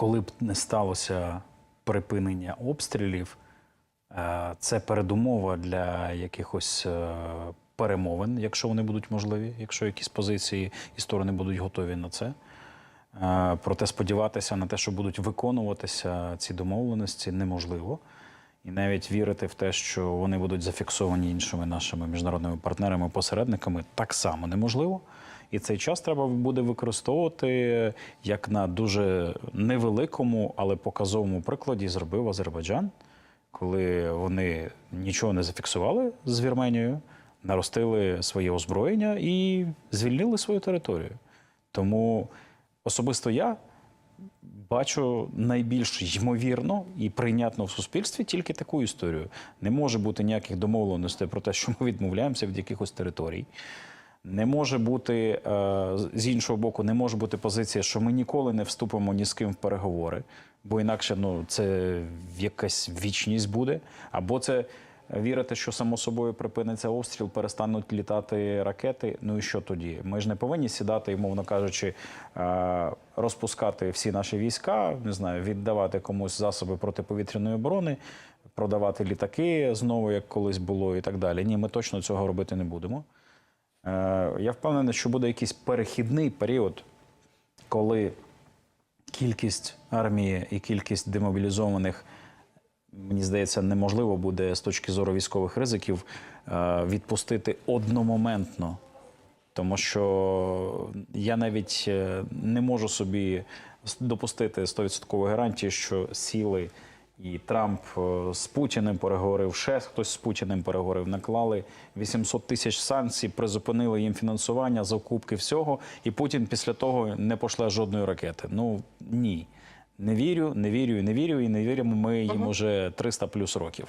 коли б не сталося припинення обстрілів, е, це передумова для якихось е, перемовин, якщо вони будуть можливі, якщо якісь позиції і сторони будуть готові на це. Е, Проте сподіватися на те, що будуть виконуватися ці домовленості, неможливо. І навіть вірити в те, що вони будуть зафіксовані іншими нашими міжнародними партнерами, посередниками, так само неможливо. І цей час треба буде використовувати як на дуже невеликому, але показовому прикладі зробив Азербайджан, коли вони нічого не зафіксували з Вірменією, наростили своє озброєння і звільнили свою територію. Тому особисто я бачу найбільш ймовірно і прийнятно в суспільстві тільки таку історію. Не може бути ніяких домовленостей про те, що ми відмовляємося від якихось територій. Не може бути е, з іншого боку, не може бути позиція, що ми ніколи не вступимо ні з ким в переговори, бо інакше ну це якась вічність буде. Або це вірити, що само собою припиниться обстріл, перестануть літати ракети. Ну і що тоді? Ми ж не повинні сідати, мовно кажучи, е, розпускати всі наші війська, не знаю, віддавати комусь засоби протиповітряної оборони, продавати літаки знову, як колись було, і так далі. Ні, ми точно цього робити не будемо. Е, Я впевнений, що буде якийсь перехідний період, коли кількість армії і кількість демобілізованих, мені здається, неможливо буде з точки зору військових ризиків е, відпустити одномоментно. Тому що я навіть е, не можу собі допустити 100% гарантії, що сіли і Трамп е, з Путіним переговорив, ще хтось з Путіним переговорив, наклали 800 тисяч санкцій, призупинили їм фінансування, закупки всього, і Путін після того не пошле жодної ракети. Ну ні. Не вірю, не вірю не вірю, і не віримо ми їм уже 300 плюс років.